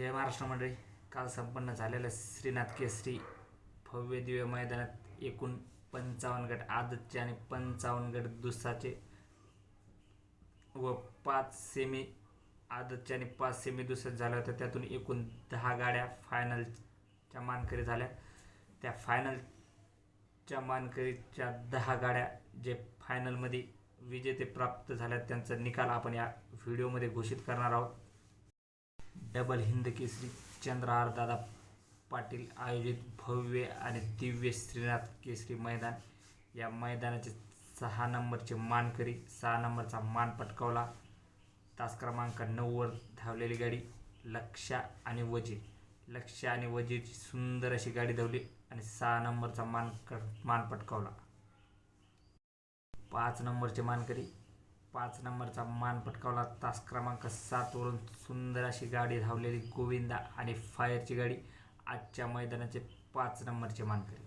जय महाराष्ट्र मंडळी. काल संपन्न झालेल्या श्रीनाथ केसरी भव्य दिव्य मैदानात एकूण पंचावन्न गट आदतचे आणि पंचावन्न गट दुसाचे व पाच सेमी आदतचे आणि पाच सेमी दुसरे झाल्या होत्या त्यातून एकूण दहा गाड्या फायनलच्या मानकरी झाल्या. त्या फायनलच्या मानकरीच्या दहा गाड्या जे फायनलमध्ये विजेते प्राप्त झाल्या त्यांचा निकाल आपण या व्हिडिओमध्ये घोषित करणार आहोत. डबल हिंद केसरी चंद्रहार दादा पाटील आयोजित भव्य आणि दिव्य श्रीनाथ केसरी मैदान. या मैदानाचे सहा नंबरचे मानकरी सहा नंबरचा मान पटकावला. तास क्रमांक नऊवर धावलेली गाडी लक्षा आणि वजीर. लक्ष आणि वजीरची सुंदर अशी गाडी धावली आणि सहा नंबरचा मान क मान पटकावला. पाच नंबरचे मानकरी पाच नंबरचा मान पटकावला. तास क्रमांक सातवरून सुंदर अशी गाडी धावलेली गोविंदा आणि फायरची गाडी आजच्या मैदानाचे पाच नंबरचे मानकरी.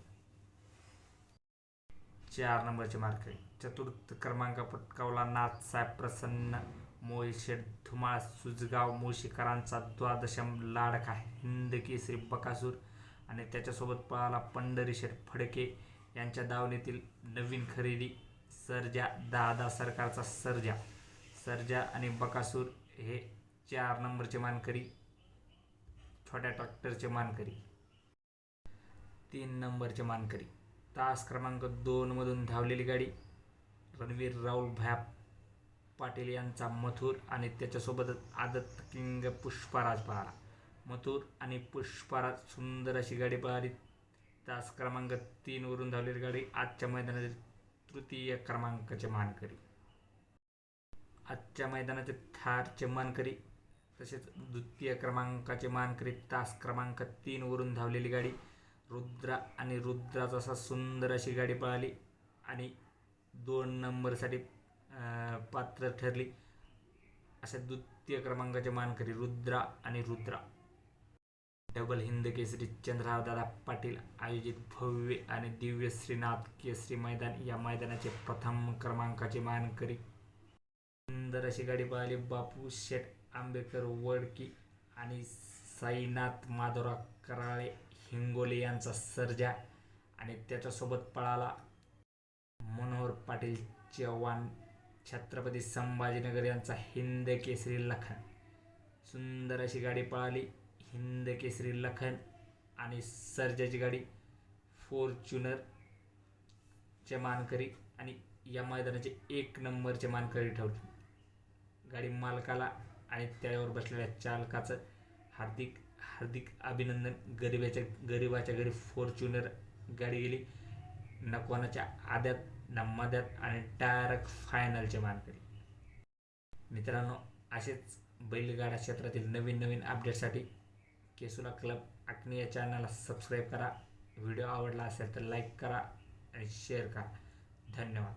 चार नंबरचे मानकरी. चतुर्थ क्रमांक पटकावला नाथसाहेब प्रसन्न मोळशेठ धुमाळ सुजगाव मुळशीकरांचा द्वादशम लाडका हिंद केसरी बकासूर आणि त्याच्यासोबत पळाला पंढरीशेठ फडके यांच्या दावणीतील नवीन खरेदी. सर्जा दादा सरकारचा सर्जा. सर्जा आणि बकासूर हे चार नंबरचे मानकरी छोट्या ट्रॅक्टरचे मानकरी. तीन नंबरचे मानकरी. तास क्रमांक दोनमधून धावलेली गाडी रणवीर राहुल भया पाटील यांचा मथुर आणि त्याच्यासोबतच आदत किंग पुष्पराज पळाला मथुर आणि पुष्पराज सुंदर अशी गाडी पळाली तास क्रमांक तीनवरून धावलेली गाडी आजच्या मैदानातील तृतीय क्रमांकाचे मानकरी. आजच्या मैदानाचे थारचे मानकरी तसेच द्वितीय क्रमांकाचे मानकरी तास क्रमांक तीनवरून धावलेली गाडी रुद्रा आणि रुद्राचा असा सुंदर अशी गाडी पळाली आणि दोन नंबरसाठी पात्र ठरली. अशा द्वितीय क्रमांकाचे मानकरी रुद्रा आणि रुद्रा. डबल हिंद केसरी चंद्रहारदादा पाटील आयोजित भव्य आणि दिव्य श्रीनाथ केसरी मैदान. या मैदानाचे प्रथम क्रमांकाचे मानकरी सुंदर अशी गाडी पळाली बापू शेठ आंबेडकर वडकी आणि साईनाथ माधवराव कराळे हिंगोली यांचा सर्जा आणि त्याच्यासोबत पळाला मनोहर पाटील चव्हाण छत्रपती संभाजीनगर यांचा हिंद केसरी लखन. सुंदर अशी गाडी पळाली. हिंद केसरी लखन आणि सर्जाची गाडी. फॉर्च्युनरच्या मानकरी आणि या मैदानाचे एक नंबरचे मानकरी ठरले. गाडी मालकाला आणि त्यावर बसलेल्या चालकाचं हार्दिक हार्दिक अभिनंदन. गरिबाच्या गरिबाच्या घरी फॉर्च्युनर गाडी गेली. न कोणाच्या आद्यात न मध्यात आणि डायरेक्ट फायनलचे मानकरी. मित्रांनो असेच बैलगाडा क्षेत्रातील नवीन नवीन अपडेटसाठी केसुला क्लब आकनी या चॅनलला सबस्क्राईब करा. व्हिडिओ आवडला असेल तर लाईक करा आणि शेअर करा. धन्यवाद.